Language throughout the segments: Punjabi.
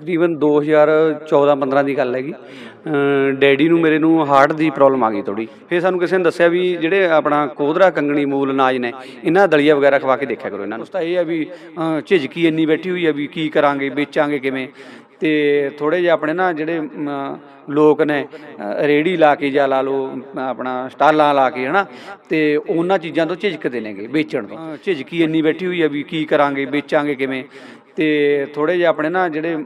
ਤਕਰੀਬਨ 2014-15 ਦੀ ਗੱਲ ਹੈਗੀ। ਡੈਡੀ ਨੂੰ ਮੇਰੇ ਨੂੰ ਹਾਰਟ ਦੀ ਪ੍ਰੋਬਲਮ ਆ ਗਈ ਥੋੜੀ ਫਿਰ ਸਾਨੂੰ ਕਿਸੇ ਨੇ ਦੱਸਿਆ ਵੀ ਜਿਹੜੇ ਆਪਣਾ ਕੋਧਰਾ ਕੰਗਣੀ ਮੂਲ ਅਨਾਜ ਨੇ ਇਹਨਾਂ ਦਲੀਆ ਵਗੈਰਾ ਖਵਾ ਕੇ ਦੇਖਿਆ ਕਰੋ ਇਹਨਾਂ ਨੂੰ। ਤਾਂ ਇਹ ਹੈ ਵੀ ਝਿਜਕੀ ਇੰਨੀ ਬੈਠੀ ਹੋਈ ਹੈ ਵੀ ਕੀ ਕਰਾਂਗੇ ਵੇਚਾਂਗੇ ਕਿਵੇਂ? ਤੇ ਥੋੜੇ ਜਿਹਾ ਆਪਣੇ ਨਾ ਜਿਹੜੇ ਲੋਕ ਨੇ ਅ, ਰੇਹੜੀ ਲਾ ਕੇ ਜਾਂ ਲਾ ਅਮ, ਆਪਣਾ ਸਟਾਲਾਂ ਲਾ ਕੇ ਹਨਾ? ਤੇ ਉਹਨਾਂ ਚੀਜ਼ਾਂ ਤੋਂ ਝਿਜਕਦੇ ਨੇਗੇ ਵੇਚਣ ਤੋਂ। ਝਿਜਕੀ ਇੰਨੀ ਬੈਠੀ ਹੋਈ ਹੈ ਵੀ ਕੀ ਕਰਾਂਗੇ ਵੇਚਾਂਗੇ ਕਿਵੇਂ? ਤੇ ਥੋੜੇ ਜਿਹਾ ਆਪਣੇ ਨਾ ਜਿਹੜੇ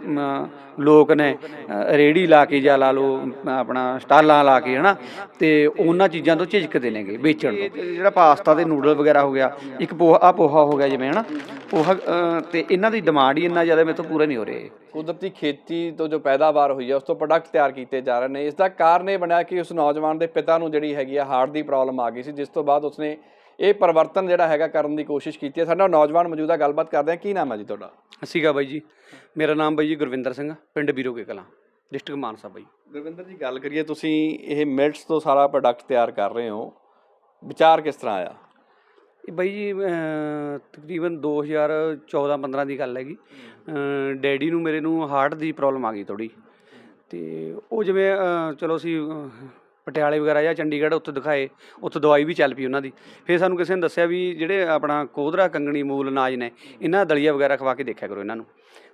ਲੋਕ ਨੇ ਅ, ਰੇਹੜੀ ਲਾ ਕੇ ਜਾਂ ਲਾ ਅਮ, ਆਪਣਾ ਸਟਾਲਾਂ ਲਾ ਕੇ ਹਨਾ? ਤੇ ਉਹਨਾਂ ਚੀਜ਼ਾਂ ਤੋਂ ਝਿਜਕਦੇ ਨੇਗੇ ਵੇਚਣ ਤੋਂ। ਜਿਹੜਾ ਪਾਸਤਾ ਤੇ ਨੂਡਲ ਵਗੈਰਾ ਹੋ ਗਿਆ ਇੱਕ ਪੋਹਾ ਆ ਪੋਹਾ ਹੋ ਗਿਆ ਜਿਵੇਂ ਹਨਾ? ਪੋਹਾ ਅ, ਤੇ ਇਹਨਾਂ ਦੀ ਡਿਮਾਂਡ ਹੀ ਇੰਨਾ ਜ਼ਿਆਦਾ ਮੇਰੇ ਤੋਂ ਪੂਰਾ ਨਹੀਂ ਹੋ ਰਿਹਾ ਕੁਦਰਤੀ ਖੇਤੀ ਤੋਂ ਜੋ ਪੈਦਾਵਾਰ ਹੋਈ ਹੈ ਉਸ ਤੋਂ ਪ੍ਰੋਡਕਟ ਤਿਆਰ ਕੀਤੇ ਜਾ ਰਹੇ ਨੇ। ਇਸ ਦਾ ਕਾਰਨ ਇਹ ਬਣਿਆ ਕਿ ਉਸ ਨੌਜਵਾਨ ਦੇ ਪਿਤਾ ਨੂੰ ਜਿਹੜੀ ਹੈਗੀ ਆ ਹਾਰਟ ਦੀ ਪ੍ਰੋਬਲਮ ਆ ਗਈ ਸੀ ਜਿਸ ਤੋਂ ਬਾਅਦ ਉਸਨੇ ਇਹ ਪਰਿਵਰਤਨ ਜਿਹੜਾ ਹੈਗਾ ਕਰਨ ਦੀ ਕੋਸ਼ਿਸ਼ ਕੀਤੀ ਹੈ। ਸਾਡਾ ਨੌਜਵਾਨ ਮੌਜੂਦਾ ਗੱਲਬਾਤ ਕਰਦੇ ਹਾਂ। ਕੀ ਨਾਮ ਹੈ ਜੀ ਤੁਹਾਡਾ? ਸੀਗਾ ਬਾਈ ਜੀ। ਮੇਰਾ ਨਾਮ ਬਾਈ ਜੀ ਗੁਰਵਿੰਦਰ ਸਿੰਘ ਪਿੰਡ ਬੀਰੋਕੇ ਕਲਾਂ ਡਿਸਟ੍ਰਿਕਟ ਮਾਨਸਾ ਬਾਈ। ਗੁਰਵਿੰਦਰ ਜੀ ਗੱਲ ਕਰੀਏ ਤੁਸੀਂ ਇਹ ਮਿਲਟਸ ਤੋਂ ਸਾਰਾ ਪ੍ਰੋਡਕਟ ਤਿਆਰ ਕਰ ਰਹੇ ਹੋ। ਵਿਚਾਰ ਕਿਸ ਤਰ੍ਹਾਂ ਆਇਆ? ਇਹ ਬਾਈ ਜੀ ਤਕਰੀਬਨ 2014-15 ਦੀ ਗੱਲ ਹੈਗੀ। ਡੈਡੀ ਨੂੰ ਮੇਰੇ ਨੂੰ ਹਾਰਟ ਦੀ ਪ੍ਰੋਬਲਮ ਆ ਗਈ ਥੋੜੀ ਤੇ ਉਹ ਜਿਵੇਂ ਚਲੋ ਅਸੀਂ ਪਟਿਆਲੇ ਵਗੈਰਾ ਜਾਂ ਚੰਡੀਗੜ੍ਹ ਉੱਥੇ ਦਿਖਾਏ, ਉੱਥੇ ਦਵਾਈ ਵੀ ਚੱਲ ਪਈ ਉਹਨਾਂ ਦੀ। ਫਿਰ ਸਾਨੂੰ ਕਿਸੇ ਨੇ ਦੱਸਿਆ ਵੀ ਜਿਹੜੇ ਆਪਣਾ ਕੋਧਰਾ ਕੰਗਣੀ ਮੂਲ ਅਨਾਜ ਨੇ, ਇਹਨਾਂ ਦਾ ਦਲੀਆ ਵਗੈਰਾ ਖਵਾ ਕੇ ਦੇਖਿਆ ਕਰੋ ਇਹਨਾਂ ਨੂੰ।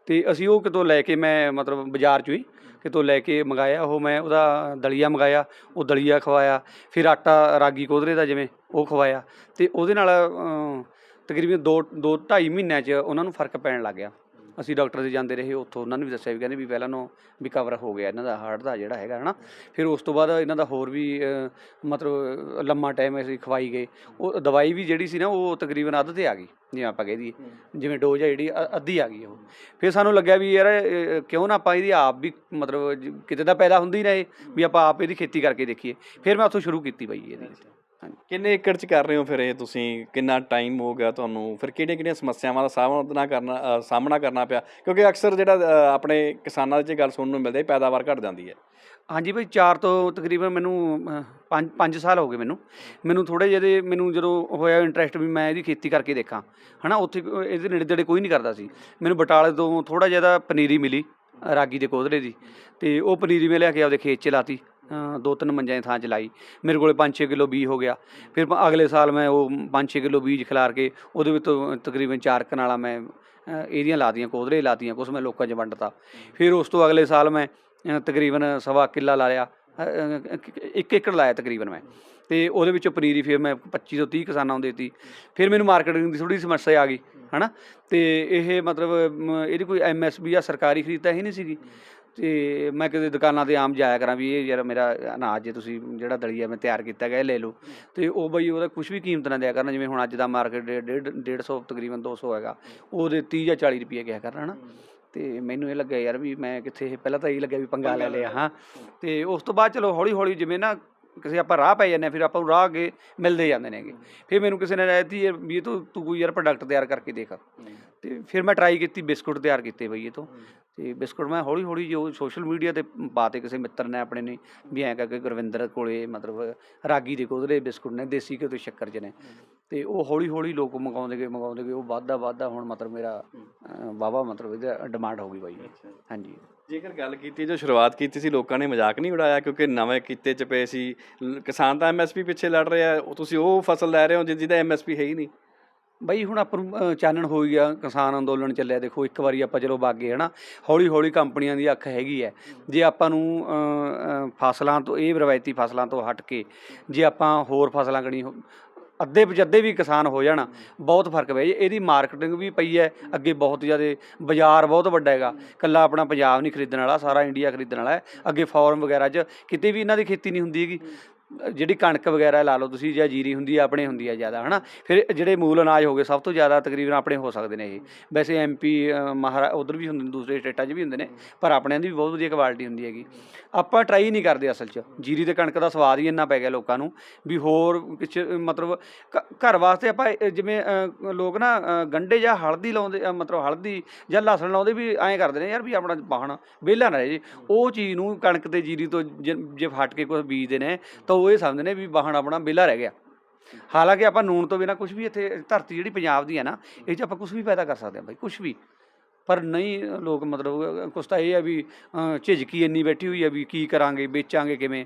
ਤੇ ਅਸੀਂ ਉਹ ਕਿਤੋਂ ਲੈ ਕੇ ਮੈਂ ਮਤਲਬ ਬਾਜ਼ਾਰ ਚੋਂ ਹੀ ਕਿਤੋਂ ਲੈ ਕੇ ਮੰਗਾਇਆ, ਉਹ ਮੈਂ ਉਹਦਾ ਦਲੀਆ ਮੰਗਾਇਆ, ਉਹ ਦਲੀਆ ਖਵਾਇਆ, ਫਿਰ ਆਟਾ ਰਾਗੀ ਕੋਧਰੇ ਦਾ ਜਿਵੇਂ ਉਹ ਖਵਾਇਆ, ਤੇ ਉਹਦੇ ਨਾਲ ਤਕਰੀਬਨ 2 2 2.5 ਮਹੀਨਿਆਂ 'ਚ ਉਹਨਾਂ ਨੂੰ ਫ਼ਰਕ ਪੈਣ ਲੱਗ ਗਿਆ। ਅਸੀਂ ਡਾਕਟਰ ਦੇ ਜਾਂਦੇ ਰਹੇ, ਉੱਥੋਂ ਉਹਨਾਂ ਨੇ ਵੀ ਦੱਸਿਆ ਵੀ ਕਹਿੰਦੇ ਵੀ ਪਹਿਲਾਂ ਨੂੰ ਵੀ ਕਵਰ ਹੋ ਗਿਆ ਇਹਨਾਂ ਦਾ ਹਾਰਟ ਦਾ ਜਿਹੜਾ ਹੈਗਾ, ਹਨਾ। ਫਿਰ ਉਸ ਤੋਂ ਬਾਅਦ ਇਹਨਾਂ ਦਾ ਹੋਰ ਵੀ ਮਤਲਬ ਲੰਮਾ ਟਾਈਮ ਅਸੀਂ ਖਵਾਈ ਗਏ। ਉਹ ਦਵਾਈ ਵੀ ਜਿਹੜੀ ਸੀ ਨਾ, ਉਹ ਤਕਰੀਬਨ ਅੱਧ ਤੇ ਆ ਗਈ, ਜਿਵੇਂ ਆਪਾਂ ਕਹਿ ਦਈਏ। ਜਿਵੇਂ ਡੋਜ਼ ਹੈ ਜਿਹੜੀ ਅੱਧੀ ਆ ਗਈ ਉਹ। ਫਿਰ ਸਾਨੂੰ ਲੱਗਿਆ ਵੀ ਯਾਰ ਕਿਉਂ ਨਾ ਆਪਾਂ ਇਹਦੀ ਆਪ ਵੀ ਮਤਲਬ ਜ- ਕਿਤੇ ਤਾਂ ਪੈਦਾ ਹੁੰਦੀ ਰਹੇ, ਵੀ ਆਪਾਂ ਆਪ ਇਹਦੀ ਖੇਤੀ ਕਰਕੇ ਦੇਖੀਏ। ਫਿਰ ਮੈਂ ਉੱਥੋਂ ਸ਼ੁਰੂ ਕੀਤੀ ਬਈ ਇਹਦੀ। ਕਿੰਨੇ ਏਕੜ 'ਚ ਕਰ ਰਹੇ ਹੋ ਫਿਰ ਇਹ ਤੁਸੀਂ? ਕਿੰਨਾ ਟਾਈਮ ਹੋ ਗਿਆ ਤੁਹਾਨੂੰ? ਫਿਰ ਕਿਹੜੀਆਂ ਕਿਹੜੀਆਂ ਸਮੱਸਿਆਵਾਂ ਦਾ ਸਾਹਮਣਾ ਕਰਨਾ ਸਾਹਮਣਾ ਕਰਨਾ ਪਿਆ? ਕਿਉਂਕਿ ਅਕਸਰ ਜਿਹੜਾ ਆਪਣੇ ਕਿਸਾਨਾਂ ਦੇ 'ਚ ਗੱਲ ਸੁਣਨ ਨੂੰ ਮਿਲਦਾ ਹੈ ਪੈਦਾਵਾਰ ਘਟ ਜਾਂਦੀ ਹੈ। ਹਾਂਜੀ ਭਾਈ 4 ਤੋਂ ਤਕਰੀਬਨ ਮੈਨੂੰ 5 5 ਸਾਲ ਹੋ ਗਏ ਮੈਨੂੰ। ਮੈਨੂੰ ਥੋੜੇ ਜਿਹੇ ਮੈਨੂੰ ਜਦੋਂ ਹੋਇਆ ਇੰਟਰਸਟ ਵੀ ਮੈਂ ਇਹਦੀ ਖੇਤੀ ਕਰਕੇ ਦੇਖਾਂ। ਹਨਾ ਉੱਥੇ ਇਹਦੇ ਨੇੜੇ ਤੇੜੇ ਕੋਈ ਨਹੀਂ ਕਰਦਾ ਸੀ। ਮੈਨੂੰ ਬਟਾਲੇ ਤੋਂ ਥੋੜਾ ਜਿਹਾ ਪਨੀਰੀ ਮਿਲੀ ਰਾਗੀ ਦੇ ਕੋਧਰੇ ਦੀ। ਤੇ ਉਹ ਪਨੀਰੀ ਮੈਂ ਲਿਆ ਕੇ ਆਪਦੇ ਖੇਤ 'ਚ ਲਾਤੀ। ਦੋ ਤਿੰਨ ਮੰਜਾਂ ਦੀ ਥਾਂ 'ਚ ਲਾਈ। ਮੇਰੇ ਕੋਲੇ 5-6 ਕਿਲੋ ਬੀਜ ਹੋ ਗਿਆ। ਫਿਰ ਅਗਲੇ ਸਾਲ ਮੈਂ ਉਹ 5-6 ਕਿਲੋ ਬੀਜ ਖਿਲਾਰ ਕੇ ਉਹਦੇ ਵਿੱਚ ਤਕਰੀਬਨ 4 ਕਨਾਲਾਂ ਮੈਂ ਇਹਦੀਆਂ ਲਾਤੀਆਂ ਕੋਧਰੇ ਲਾਤੀਆਂ ਕੁਛ ਮੈਂ ਲੋਕਾਂ 'ਚ ਵੰਡਤਾ। ਫਿਰ ਉਸ ਤੋਂ ਅਗਲੇ ਸਾਲ ਮੈਂ ਤਕਰੀਬਨ ਸਵਾ ਕਿੱਲਾ ਲਾ ਲਿਆ। ਅ, ਇੱਕ ਏਕੜ ਲਾਇਆ ਤਕਰੀਬਨ ਮੈਂ। ਤੇ ਉਹਦੇ ਵਿੱਚੋਂ ਪਨੀਰੀ ਫਿਰ ਮੈਂ 25 ਤੋਂ 30 ਕਿਸਾਨਾਂ ਨੂੰ ਦੇਤੀ। ਫਿਰ ਮੈਨੂੰ ਮਾਰਕੀਟਿੰਗ ਦੀ ਥੋੜੀ ਸਮੱਸਿਆ ਆ ਗਈ ਹਨਾ? ਤੇ ਇਹ ਮਤਲਬ ਇਹਦੀ ਕੋਈ ਐਮਐਸਪੀ ਜਾਂ ਸਰਕਾਰੀ ਖਰੀਦ ਤਾਂ ਹੀ ਨਹੀਂ ਸੀਗੀ। ਤੇ ਮੈਂ ਕਿਤੇ ਦੁਕਾਨਾਂ ਤੇ ਆਮ ਜਾਇਆ ਕਰਾਂ ਵੀ ਇਹ ਯਾਰ ਮੇਰਾ ਅਨਾਜ ਜੇ ਤੁਸੀਂ ਜਿਹੜਾ ਦਲੀਆ ਮੈਂ ਤਿਆਰ ਕੀਤਾ ਗਿਆ ਇਹ ਲੈ ਲਓ। ਤੇ ਉਹ ਬਈ ਉਹਦਾ ਕੁਝ ਵੀ ਕੀਮਤ ਨਾ ਦਿਆ ਕਰਨ, ਜਿਵੇਂ ਹੁਣ ਅੱਜ ਦਾ ਮਾਰਕੀਟ ਡੇਢ 150 ਤਕਰੀਬਨ 200 ਹੈਗਾ, ਉਹਦੇ 30 ਜਾਂ 40 ਰੁਪਏ ਕਿਹਾ ਕਰਨ, ਹਨਾ? ਤੇ ਮੈਨੂੰ ਇਹ ਲੱਗਿਆ ਯਾਰ ਵੀ ਮੈਂ ਕਿੱਥੇ ਪਹਿਲਾਂ ਤਾਂ ਇਹ ਲੱਗਿਆ ਵੀ ਪੰਗਾ ਲੈ ਲਿਆ, ਹਾਂ। ਤੇ ਉਸ ਤੋਂ ਬਾਅਦ ਚਲੋ ਹੌਲੀ ਹੌਲੀ ਜਿਵੇਂ ਨਾ ਕਿਸੇ ਆਪਾਂ ਰਾਹ ਪੈ ਜਾਂਦੇ ਫਿਰ ਆਪਾਂ ਨੂੰ ਰਾਹ ਅੱਗੇ ਮਿਲਦੇ ਜਾਂਦੇ ਨੇਗੇ। ਫਿਰ ਮੈਨੂੰ ਕਿਸੇ ਨੇ ਯਾਰ ਵੀ ਤੂੰ ਤੂੰ ਕੋਈ ਯਾਰ ਪ੍ਰੋਡਕਟ ਤਿਆਰ ਕਰਕੇ ਦੇਖ। ਤੇ ਫਿਰ ਮੈਂ ਟਰਾਈ ਕੀਤੀ ਬਿਸਕੁਟ ਤਿਆਰ ਕੀਤੇ ਬਈ ਇਹ ਤੋਂ। ਤੇ ਬਿਸਕੁਟ ਮੈਂ ਹੌਲੀ ਹੌਲੀ ਜੋ ਸੋਸ਼ਲ ਮੀਡੀਆ ਤੇ ਪਾਤੇ ਕਿਸੇ ਮਿੱਤਰ ਨੇ ਆਪਣੇ ਨੇ ਵੀ ਐਂ ਕਰਕੇ ਗੁਰਵਿੰਦਰ ਕੋਲੇ ਮਤਲਬ ਰਾਗੀ ਦੇ ਕੋਧਰੇ ਬਿਸਕੁਟ ਨੇ ਦੇਸੀ ਘਿਓ ਤੇ ਸ਼ੱਕਰ ਚ ਨੇ। ਤੇ ਉਹ ਹੌਲੀ ਹੌਲੀ ਲੋਕ ਮੰਗਾਉਂਦੇ ਗਏ ਮੰਗਾਉਂਦੇ ਗਏ ਉਹ ਵੱਧਦਾ ਵੱਧਦਾ ਹੁਣ ਮਤਲਬ ਮੇਰਾ ਵਾਵਾ ਮਤਲਬ ਇਹਦਾ ਡਿਮਾਂਡ ਹੋ ਗਈ ਬਾਈ ਹਾਂਜੀ। ਜੇਕਰ ਗੱਲ ਕੀਤੀ ਜੋ ਸ਼ੁਰੂਆਤ ਕੀਤੀ ਸੀ ਲੋਕਾਂ ਨੇ ਮਜ਼ਾਕ ਨਹੀਂ ਉਡਾਇਆ ਕਿਉਂਕਿ ਨਵੇਂ ਕੀਤੇ 'ਚ ਪਏ ਸੀ। ਕਿਸਾਨ ਤਾਂ ਐਮਐਸਪੀ ਪਿੱਛੇ ਲੜ ਰਿਹਾ ਉਹ ਤੁਸੀਂ ਉਹ ਫਸਲ ਲੈ ਰਹੇ ਹੋ ਜਿਹਦਾ ਐਮਐਸਪੀ ਹੈ ਹੀ ਨਹੀਂ। ਬਈ ਹੁਣ ਆਪਾਂ ਚਾਨਣ ਹੋ ਗਿਆ ਕਿਸਾਨ ਅੰਦੋਲਨ ਚੱਲਿਆ ਦੇਖੋ ਇੱਕ ਵਾਰੀ ਆਪਾਂ ਚਲੋ ਬਾਗੇ ਹਨਾ। ਹੌਲੀ ਹੌਲੀ ਕੰਪਨੀਆਂ ਦੀ ਅੱਖ ਹੈਗੀ ਹੈ। ਜੇ ਆਪਾਂ ਨੂੰ ਫਸਲਾਂ ਤੋਂ ਇਹ ਰਵਾਇਤੀ ਫਸਲਾਂ ਤੋਂ ਹਟ ਕੇ ਜੇ ਆਪਾਂ ਹੋਰ ਫਸਲਾਂ ਕਣੀ ਅੱਧੇ ਪਜੱਦੇ ਵੀ ਕਿਸਾਨ ਹੋ ਜਾਣ ਬਹੁਤ ਫ਼ਰਕ ਪੈ ਜੇ। ਇਹਦੀ ਮਾਰਕੀਟਿੰਗ ਵੀ ਪਈ ਹੈ ਅੱਗੇ ਬਹੁਤ ਜ਼ਿਆਦਾ ਬਾਜ਼ਾਰ ਬਹੁਤ ਵੱਡਾ ਹੈਗਾ। ਕੱਲਾ ਆਪਣਾ ਪੰਜਾਬ ਨਹੀਂ ਖਰੀਦਣ ਵਾਲਾ ਸਾਰਾ ਇੰਡੀਆ ਖਰੀਦਣ ਵਾਲਾ ਹੈ। ਅੱਗੇ ਫੋਰਨ ਵਗੈਰਾ 'ਚ ਕਿਤੇ ਵੀ ਇਹਨਾਂ ਦੀ ਖੇਤੀ ਨਹੀਂ ਹੁੰਦੀ ਹੈਗੀ। ਜਿਹੜੀ ਕਣਕ ਵਗੈਰਾ ਲਾ ਲਓ ਤੁਸੀਂ ਜਾਂ ਜੀਰੀ ਹੁੰਦੀ ਹੈ ਆਪਣੇ ਹੁੰਦੀ ਹੈ ਜ਼ਿਆਦਾ ਹਨਾ? ਫਿਰ ਜਿਹੜੇ ਮੂਲ ਅਨਾਜ ਹੋ ਗਏ ਸਭ ਤੋਂ ਜ਼ਿਆਦਾ ਤਕਰੀਬਨ ਆਪਣੇ ਹੋ ਸਕਦੇ ਨੇ ਇਹ। ਵੈਸੇ ਐਮਪੀ ਮਹਾਰਾ ਉਧਰ ਵੀ ਹੁੰਦੇ ਨੇ ਦੂਸਰੇ ਸਟੇਟਾਂ 'ਚ ਵੀ ਹੁੰਦੇ ਨੇ ਪਰ ਆਪਣਿਆਂ ਦੀ ਵੀ ਬਹੁਤ ਵਧੀਆ ਕੁਆਲਿਟੀ ਹੁੰਦੀ ਹੈਗੀ। ਆਪਾਂ ਟਰਾਈ ਨਹੀਂ ਕਰਦੇ ਅਸਲ 'ਚ। ਜੀਰੀ ਤੇ ਕਣਕ ਦਾ ਸਵਾਦ ਹੀ ਇੰਨਾ ਪੈ ਗਿਆ ਲੋਕਾਂ ਨੂੰ ਵੀ ਹੋਰ ਕੁਛ ਮਤਲਬ ਘਰ ਵਾਸਤੇ ਆਪਾਂ ਜਿਵੇਂ ਲੋਕ ਨਾ ਅ, ਗੰਢੇ ਜਾਂ ਹਲਦੀ ਲਾਉਂਦੇ ਮਤਲਬ ਹਲਦੀ ਜਾਂ ਲਸਣ ਲਾਉਂਦੇ ਵੀ ਐਂ ਕਰਦੇ ਨੇ ਯਾਰ ਵੀ ਆਪਣਾ ਬਾਹਣ ਵਿਹਲਾ ਨਾ ਰਹੇ ਜੀ। ਉਹ ਚੀਜ਼ ਨੂੰ ਕਣਕ ਤੇ ਜੀਰੀ ਤੋਂ ਜੇ ਜੇ ਫਟ ਕੇ ਕੁਝ ਬੀਜਦੇ ਨੇ ਤਾਂ ਉਹ ਇਹ ਸਮਝਦੇ ਨੇ ਵੀ ਬਾਹਣ ਆਪਣਾ ਵਿਹਲਾ ਰਹਿ ਗਿਆ। ਹਾਲਾਂਕਿ ਆਪਾਂ ਨੂਣ ਤੋਂ ਬਿਨਾ ਕੁਝ ਵੀ ਇੱਥੇ ਧਰਤੀ ਜਿਹੜੀ ਪੰਜਾਬ ਦੀ ਹੈ ਨਾ ਇਹ 'ਚ ਆਪਾਂ ਕੁਝ ਵੀ ਪੈਦਾ ਕਰ ਸਕਦੇ ਹਾਂ ਬਾਈ ਕੁਝ ਵੀ। ਪਰ ਨਹੀਂ ਲੋਕ ਮਤਲਬ ਕੁਛ ਤਾਂ ਇਹ ਹੈ ਵੀ ਝਿਜਕੀ ਇੰਨੀ ਬੈਠੀ ਹੋਈ ਹੈ ਵੀ ਕੀ ਕਰਾਂਗੇ ਵੇਚਾਂਗੇ ਕਿਵੇਂ।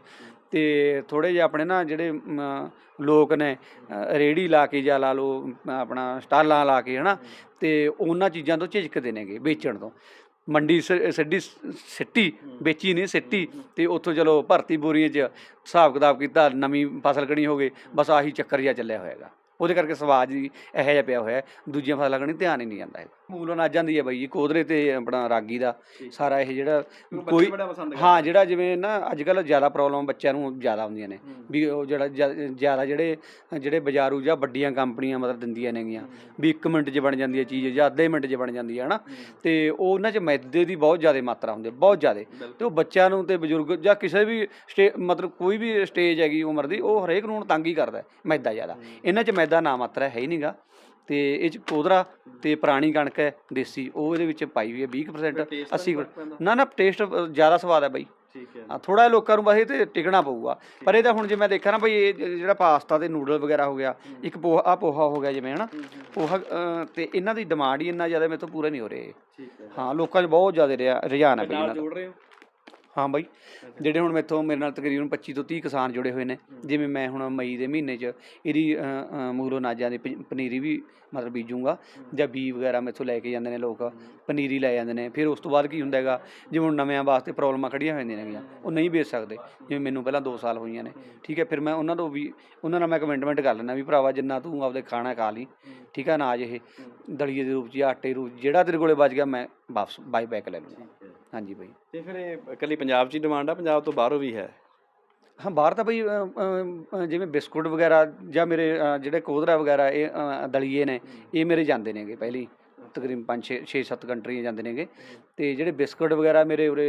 ਤੇ ਥੋੜੇ ਜਿਹਾ ਆਪਣੇ ਨਾ ਜਿਹੜੇ ਲੋਕ ਨੇ ਅ, ਰੇਹੜੀ ਲਾ ਕੇ ਜਾਂ ਲਾ ਲਓ ਆਪਣਾ ਸਟਾਲਾਂ ਲਾ ਕੇ ਹਨਾ ਤੇ ਉਹਨਾਂ ਚੀਜ਼ਾਂ ਤੋਂ ਝਿਜਕਦੇ ਨੇਗੇ ਵੇਚਣ ਤੋਂ। ਮੰਡੀ ਸ- ਸਿੱਡੀ ਸਿੱਟੀ, ਵੇਚੀ ਨਹੀਂ, ਸਿੱਟੀ। ਤੇ ਉੱਥੋਂ ਚਲੋ ਭਰਤੀ ਬੋਰੀਆਂ 'ਚ ਹਿਸਾਬ ਕਿਤਾਬ ਕੀਤਾ, ਨਵੀਂ ਫਸਲ ਕਣੀ ਹੋ ਗਈ, ਬਸ ਆਹੀ ਚੱਕਰ ਜਿਹਾ ਚੱਲਿਆ ਹੋਏਗਾ ਉਹਦੇ ਕਰਕੇ ਸਵਾਦ ਹੀ ਇਹੋ ਜਿਹਾ ਪਿਆ ਹੋਇਆ, ਦੂਜੀਆਂ ਫਸਲਾਂ ਕਣੀ ਧਿਆਨ ਹੀ ਨਹੀਂ ਜਾਂਦਾ ਹੈਗਾ। ਮੂਲ ਅਨਾਜਾਂ ਜਾਂਦੀ ਹੈ ਬਾਈ ਜੀ ਕੋਦਰੇ ਤੇ ਆਪਣਾ ਰਾਗੀ ਦਾ ਸਾਰਾ ਇਹ ਜਿਹੜਾ ਕੋਈ ਹਾਂ ਜਿਹੜਾ ਜਿਵੇਂ ਨਾ ਅੱਜ ਕੱਲ ਜ਼ਿਆਦਾ ਪ੍ਰੋਬਲਮ ਬੱਚਿਆਂ ਨੂੰ ਜ਼ਿਆਦਾ ਹੁੰਦੀਆਂ ਨੇ ਵੀ ਉਹ ਜਿਹੜਾ ਜ਼ਿਆਦਾ ਜਿਹੜੇ ਜਿਹੜੇ ਬਾਜ਼ਾਰੂ ਜਾਂ ਵੱਡੀਆਂ ਕੰਪਨੀਆਂ ਮਤਲਬ ਦਿੰਦੀਆਂ ਨੇਗੀਆਂ ਵੀ 1 ਮਿੰਟ 'ਚ ਬਣ ਜਾਂਦੀ ਹੈ ਚੀਜ਼ ਜਾਂ ਅੱਧੇ ਮਿੰਟ 'ਚ ਬਣ ਜਾਂਦੀ ਹੈ ਹਨਾ? ਤੇ ਉਹ ਉਹਨਾਂ 'ਚ ਮੈਦੇ ਦੀ ਬਹੁਤ ਜ਼ਿਆਦਾ ਮਾਤਰਾ ਹੁੰਦੀ ਹੈ ਬਹੁਤ ਜ਼ਿਆਦਾ। ਤੇ ਉਹ ਬੱਚਿਆਂ ਨੂੰ ਤੇ ਬਜ਼ੁਰਗ ਜਾਂ ਕਿਸੇ ਵੀ ਮਤਲਬ ਕੋਈ ਵੀ ਸਟੇਜ ਹੈਗੀ ਉਮਰ ਦੀ ਉਹ ਹਰੇਕ ਨੂੰ ਤੰਗ ਹੀ ਕਰਦਾ ਹੈ, ਮੈਦਾ ਜ਼ਿਆਦਾ। ਇਹਨਾਂ 'ਚ ਮੈਦਾ ਨਾ ਮਾਤਰਾ ਹੈ ਹੀ ਨਹੀਂਗਾ ਤੇ ਇਹ 'ਚ ਕੋਦਰਾ ਤੇ ਪੁਰਾਣੀ ਕਣਕ ਹੈ ਦੇਸੀ ਉਹ ਇਹਦੇ ਵਿੱਚ ਪਾਈ ਹੋਈ ਹੈ 20% 80 ਨਾ ਨਾ ਟੇਸਟ ਜ਼ਿਆਦਾ ਸਵਾਦ ਹੈ ਬਾਈ। ਠੀਕ ਹੈ। ਥੋੜਾ ਲੋਕਾਂ ਨੂੰ ਬਸ ਇਹ ਤੇ ਟਿਕਣਾ ਪਊਗਾ। ਪਰ ਇਹ ਤਾਂ ਹੁਣ ਜੇ ਮੈਂ ਦੇਖਾਂ ਨਾ ਬਈ ਇਹ ਜਿਹੜਾ ਪਾਸਤਾ ਤੇ ਨੂਡਲ ਵਗੈਰਾ ਹੋ ਗਿਆ ਇੱਕ ਪੋਹਾ ਆ ਪੋਹਾ ਹੋ ਗਿਆ ਜਿਵੇਂ ਹਨਾ? ਪੋਹਾ ਅ, ਤੇ ਇਹਨਾਂ ਦੀ ਡਿਮਾਂਡ ਹੀ ਇੰਨਾ ਜ਼ਿਆਦਾ ਮੇਰੇ ਤੋਂ ਪੂਰਾ ਨਹੀਂ ਹੋ ਰਿਹਾ ਠੀਕ ਹੈ। ਹਾਂ ਲੋਕਾਂ 'ਚ ਬਹੁਤ ਜ਼ਿਆਦਾ ਰਿਹਾ ਰੁਝਾਨ ਹੈ ਬਈ ਇਹਨਾਂ ਦਾ। ਹੋ ਬਾਈ। ਜਿਹੜੇ ਹੁਣ ਮੇਥੋਂ ਮੇਰੇ ਨਾਲ ਤਕਰੀਬਨ 25 ਤੋਂ 30 ਕਿਸਾਨ ਜੁੜੇ ਹੋਏ ਨੇ। ਜਿਵੇਂ ਮੈਂ ਹੁਣ ਮਈ ਦੇ ਮਹੀਨੇ 'ਚ ਇਹਦੀ ਮੂਲੋ ਨਾਜਾਂ ਦੀ ਪਨੀਰੀ ਵੀ ਮਤਲਬ ਬੀਜੂੰਗਾ ਜਾਂ ਬੀ ਵਗੈਰਾ ਮੇਥੋਂ ਲੈ ਕੇ ਜਾਂਦੇ ਨੇ ਲੋਕ। ਪਨੀਰੀ ਲੈ ਜਾਂਦੇ ਨੇ। ਫਿਰ ਉਸ ਤੋਂ ਬਾਅਦ ਕੀ ਹੁੰਦਾ ਹੈਗਾ ਜਿਵੇਂ ਹੁਣ ਨਵਿਆਂ ਵਾਸਤੇ ਪ੍ਰੋਬਲਮਾਂ ਖੜੀਆਂ ਹੋ ਜਾਂਦੀਆਂ ਨੇਗੀਆਂ ਉਹ ਨਹੀਂ ਵੇਚ ਸਕਦੇ ਜਿਵੇਂ ਮੈਨੂੰ ਪਹਿਲਾਂ 2 ਸਾਲ ਹੋਈਆਂ ਨੇ। ਠੀਕ ਹੈ ਫਿਰ ਮੈਂ ਉਹਨਾਂ ਤੋਂ ਵੀ ਉਹਨਾਂ ਨਾਲ ਮੈਂ ਕਮਿਟਮੈਂਟ ਕਰ ਲੈਣਾ ਵੀ ਭਰਾਵਾ ਜਿੰਨਾ ਤੂੰ ਆਪਦੇ ਖਾਣਾ ਖਾ ਲਈ ਠੀਕ ਹੈ ਅਨਾਜ ਇਹ ਦਲੀਏ ਦੇ ਰੂਪ 'ਚ ਆਟੇ ਰੂਪ ਜਿਹੜਾ ਤੇਰੇ ਕੋਲੇ ਬਚ ਗਿਆ ਮੈਂ ਵਾਪਸ ਬਾਈ ਬੈਕ ਲੈ ਲੂੰਗਾ। ਹਾਂਜੀ ਬਾਈ। ਤੇ ਫਿਰ ਇਹ ਇਕੱਲੀ ਪੰਜਾਬ 'ਚ ਹੀ ਡਿਮਾਂਡ ਆ ਪੰਜਾਬ ਤੋਂ ਬਾਹਰੋਂ ਵੀ ਹੈ? ਹਾਂ ਬਾਹਰ ਤਾਂ ਬਈ ਜਿਵੇਂ ਬਿਸਕੁਟ ਵਗੈਰਾ ਜਾਂ ਮੇਰੇ ਜਿਹੜੇ ਕੋਦਰਾ ਵਗੈਰਾ ਇਹ ਦਲੀਏ ਨੇ ਇਹ ਮੇਰੇ ਜਾਂਦੇ ਨੇਗੇ ਪਹਿਲੀ ਤਕਰੀਬਨ 5 6 6 7 ਕੰਟਰੀਆਂ ਜਾਂਦੇ ਨੇਗੇ। ਤੇ ਜਿਹੜੇ ਬਿਸਕੁਟ ਵਗੈਰਾ ਮੇਰੇ ਉਰੇ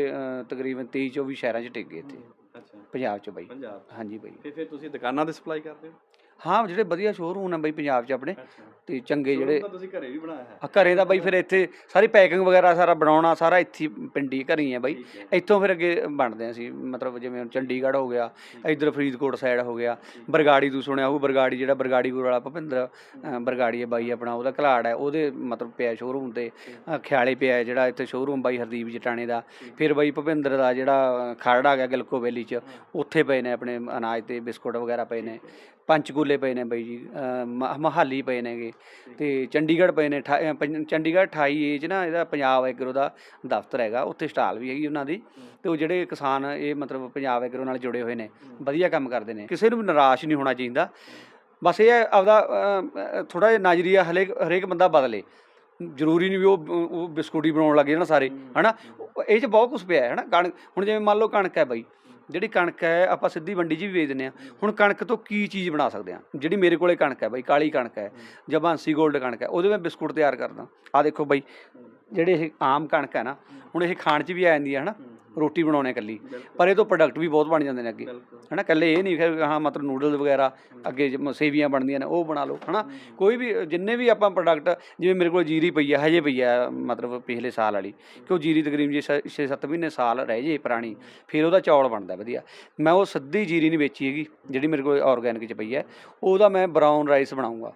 ਤਕਰੀਬਨ 23 24 ਸ਼ਹਿਰਾਂ 'ਚ ਟਿਕ ਗਏ ਇੱਥੇ। ਅੱਛਾ। ਪੰਜਾਬ 'ਚ ਬਈ। ਪੰਜਾਬ ਹਾਂਜੀ ਬਈ। ਤੇ ਫਿਰ ਤੁਸੀਂ ਦੁਕਾਨਾਂ ਤੇ ਸਪਲਾਈ ਕਰਦੇ ਹੋ? ਹਾਂ ਜਿਹੜੇ ਵਧੀਆ ਸ਼ੋਰੂਮ ਨੇ ਬਈ ਪੰਜਾਬ 'ਚ ਆਪਣੇ ਤੇ ਚੰਗੇ ਜਿਹੜੇ ਤੁਸੀਂ ਘਰੇ ਵੀ ਬਣਾਇਆ ਹੈ। ਆ ਘਰੇ ਦਾ ਬਈ ਫਿਰ ਇੱਥੇ ਸਾਰੀ ਪੈਕਿੰਗ ਵਗੈਰਾ ਸਾਰਾ ਬਣਾਉਣਾ ਸਾਰਾ ਇੱਥੇ ਪਿੰਡੀ ਘਰੀ ਹੀ ਹੈ ਬਈ। ਇੱਥੋਂ ਫਿਰ ਅੱਗੇ ਬਣਦੇ ਹਾਂ ਅਸੀਂ ਮਤਲਬ ਜਿਵੇਂ ਹੁਣ ਚੰਡੀਗੜ੍ਹ ਹੋ ਗਿਆ ਇੱਧਰ ਫਰੀਦਕੋਟ ਸਾਈਡ ਹੋ ਗਿਆ ਬਰਗਾੜੀ ਤੂੰ ਸੁਣਿਆ ਉਹ ਬਰਗਾੜੀ ਜਿਹੜਾ ਬਰਗਾੜੀ ਗੁਰ ਵਾਲਾ ਭੁਪਿੰਦਰ ਬਰਗਾੜੀ ਹੈ ਬਾਈ ਆਪਣਾ ਉਹਦਾ ਘਲਾੜ ਹੈ ਉਹਦੇ ਮਤਲਬ ਪਿਆ ਸ਼ੋਰੂਮ ਤੇ ਖਿਆਲੇ ਪਿਆ ਜਿਹੜਾ ਇੱਥੇ ਸ਼ੋਰੂਮ ਬਾਈ ਹਰਦੀਪ ਜਟਾਣੇ ਦਾ। ਫਿਰ ਬਾਈ ਭੁਪਿੰਦਰ ਦਾ ਜਿਹੜਾ ਖਰੜ ਆ ਗਿਆ ਗਿਲਕੋ ਵੈਲੀ ਚ ਉੱਥੇ ਪਏ ਨੇ ਆਪਣੇ ਅਨਾਜ ਤੇ ਬਿਸਕੁਟ ਵਗੈਰਾ ਪਏ ਨੇ। ਪੰਚਕੂਲੇ ਪਏ ਨੇ ਬਾਈ ਜੀ ਮ- ਮਹਾਲੀ ਪਏ ਨੇਗੇ ਤੇ ਚੰਡੀਗੜ੍ਹ ਪਏ ਨੇ ਅਠਾ- ਅ, ਚੰਡੀਗੜ੍ਹ 28 ਏ 'ਚ ਨਾ ਇਹਦਾ ਪੰਜਾਬ ਐਗਰੋ ਦਾ ਦਫ਼ਤਰ ਹੈਗਾ ਉੱਥੇ ਸਟਾਲ ਵੀ ਹੈਗੀ ਉਹਨਾਂ ਦੀ ਤੇ ਉਹ ਜਿਹੜੇ ਕਿਸਾਨ ਇਹ ਮਤਲਬ ਪੰਜਾਬ ਐਗਰੋ ਨਾਲ ਜੁੜੇ ਹੋਏ ਨੇ ਵਧੀਆ ਕੰਮ ਕਰਦੇ ਨੇ ਕਿਸੇ ਨੂੰ ਵੀ ਨਿਰਾਸ਼ ਨਹੀਂ ਹੋਣਾ ਚਾਹੀਦਾ। ਬਸ ਇਹ ਹੈ ਆਪਦਾ ਥੋੜਾ ਜਿਹਾ ਨਜ਼ਰੀਆ ਹਰੇਕ ਹਰੇਕ ਬੰਦਾ ਬਦਲੇ ਜ਼ਰੂਰੀ ਨਹੀਂ ਵੀ ਉਹ ਉਹ ਬਿਸਕੁਟ ਹੀ ਬਣਾਉਣ ਲੱਗੇ ਨਾ ਸਾਰੇ ਹਨਾ? ਉਹ- ਇਹ 'ਚ ਬਹੁਤ ਕੁਝ ਪਿਆ ਹੈ ਹਨਾ? ਕਣਕ ਹੁਣ ਜਿਵੇਂ ਮੰਨ ਲਓ ਕਣਕ ਹੈ ਬਾਈ ਜਿਹੜੀ ਕਣਕ ਹੈ, ਆਪਾਂ ਸਿੱਧੀ ਮੰਡੀ 'ਚ ਵੀ ਵੇਚ ਦਿੰਦੇ ਆ ਹੁਣ ਕਣਕ ਤੋਂ ਕੀ ਚੀਜ਼ ਬਣਾ ਸਕਦੇ ਆ ਜਿਹੜੀ ਮੇਰੇ ਕੋਲੇ ਕਣਕ ਹੈ ਬਾਈ, ਕਾਲੀ ਕਣਕ ਹੈ ਜਾਂ ਬਾਂਸੀ 골ਡ ਕਣਕ ਹੈ, ਉਹਦੇ ਮੈਂ ਬਿਸਕੁਟ ਤਿਆਰ ਕਰਦਾ। ਆ ਦੇਖੋ ਬਾਈ, ਜਿਹੜੇ ਇਹ ਆਮ ਕਣਕ ਹੈ ਨਾ, ਹੁਣ ਇਹ ਖਾਣ 'ਚ ਵੀ ਆ ਜਾਂਦੀ ਹੈ, ਹਨਾ? ਰੋਟੀ ਬਣਾਉਣੇ ਇਕੱਲੀ। ਪਰ ਇਹ ਤੋਂ ਪ੍ਰੋਡਕਟ ਵੀ ਬਹੁਤ ਬਣ ਜਾਂਦੇ ਨੇ ਅੱਗੇ। ਹਨਾ ਇਕੱਲੇ ਇਹ ਨਹੀਂ ਫਿਰ ਹਾਂ ਮਤਲਬ ਨੂਡਲ ਵਗੈਰਾ ਅੱਗੇ ਸੇਵੀਆਂ ਬਣਦੀਆਂ ਨੇ ਉਹ ਬਣਾ ਲਓ ਹਨਾ। ਕੋਈ ਵੀ ਜਿੰਨੇ ਵੀ ਆਪਾਂ ਪ੍ਰੋਡਕਟ ਜਿਵੇਂ ਮੇਰੇ ਕੋਲ ਜੀਰੀ ਪਈ ਆ ਹਜੇ ਪਈ ਆ ਮਤਲਬ ਪਿਛਲੇ ਸਾਲ ਵਾਲੀ। ਕਿ ਉਹ ਜੀਰੀ ਤਕਰੀਬਨ ਜੇ 6-7 ਮਹੀਨੇ ਸਾਲ ਰਹਿ ਜੇ ਪੁਰਾਣੀ ਫਿਰ ਉਹਦਾ ਚੌਲ ਬਣਦਾ ਵਧੀਆ। ਮੈਂ ਉਹ ਸਿੱਧੀ ਜੀਰੀ ਨਹੀਂ ਵੇਚੀ ਹੈਗੀ ਜਿਹੜੀ ਮੇਰੇ ਕੋਲ ਆਰਗੈਨਿਕ ਚ ਪਈ ਹੈ ਉਹਦਾ ਮੈਂ ਬਰਾਊਨ ਰਾਈਸ ਬਣਾਉਂਗਾ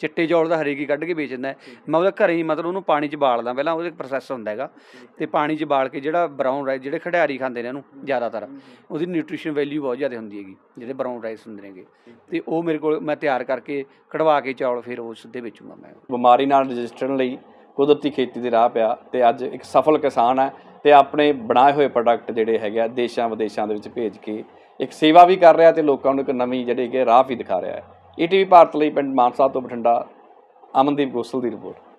ਚਿੱਟੇ ਚੌਲ ਦਾ ਹਰੇਕ ਕੱਢ ਕੇ ਵੇਚ ਦਿੰਦਾ। ਮੈਂ ਉਹਦਾ ਘਰੇ ਹੀ ਮਤਲਬ ਉਹਨੂੰ ਪਾਣੀ 'ਚ ਬਾਲਦਾ ਪਹਿਲਾਂ ਉਹਦੇ ਪ੍ਰੋਸੈਸ ਹੁੰਦਾ ਹੈਗਾ। ਤੇ ਪਾਣੀ 'ਚ ਬਾਲ ਕੇ ਜਿਹੜਾ ਬਰਾਊਨ ਰਾਈਸ ਜਿਹੜੇ ਖਿਡਾਰੀ ਖਾਂਦੇ ਨੇ ਇਹਨੂੰ ਜ਼ਿਆਦਾਤਰ ਉਹਦੀ ਨਿਊਟ੍ਰੀਸ਼ਨ ਵੈਲਿਊ ਬਹੁਤ ਜ਼ਿਆਦਾ ਹੁੰਦੀ ਹੈਗੀ ਜਿਹੜੇ ਬਰਾਊਨ ਰਾਈਸ ਹੁੰਦੇ ਨੇਗੇ। ਤੇ ਉਹ ਮੇਰੇ ਕੋਲ ਮੈਂ ਤਿਆਰ ਕਰਕੇ ਕਢਵਾ ਕੇ ਚੌਲ ਫਿਰ ਉਸ ਦੇ ਵੇਚੂੰਗਾ ਮੈਂ। ਬਿਮਾਰੀ ਨਾਲ ਰਜਿਸਟਰਨ ਲਈ ਕੁਦਰਤੀ ਖੇਤੀ ਦੇ ਰਾਹ ਪਿਆ ਤੇ ਅੱਜ ਇੱਕ ਸਫਲ ਕਿਸਾਨ ਹੈ ਤੇ ਆਪਣੇ ਬਣਾਏ ਹੋਏ ਪ੍ਰੋਡਕਟ ਜਿਹੜੇ ਹੈਗੇ ਆ ਦੇਸ਼ਾਂ ਵਿਦੇਸ਼ਾਂ ਦੇ ਵਿੱਚ ਭੇਜ ਕੇ ਇੱਕ ਸੇਵਾ ਵੀ ਕਰ ਰਿਹਾ ਤੇ ਲੋਕਾਂ ਨੂੰ ਇੱਕ ਨਵੀਂ ਜਿਹੜੀ ਕਿ ਰਾਹ ਵੀ ਦਿਖਾ ਰਿਹਾ ਹੈ। ਈਟੀਵੀ ਭਾਰਤ ਲਈ ਪਿੰਡ ਮਾਨਸਾ ਤੋਂ ਬਠਿੰਡਾ ਅਮਨਦੀਪ ਗੋਸਲ ਦੀ ਰਿਪੋਰਟ।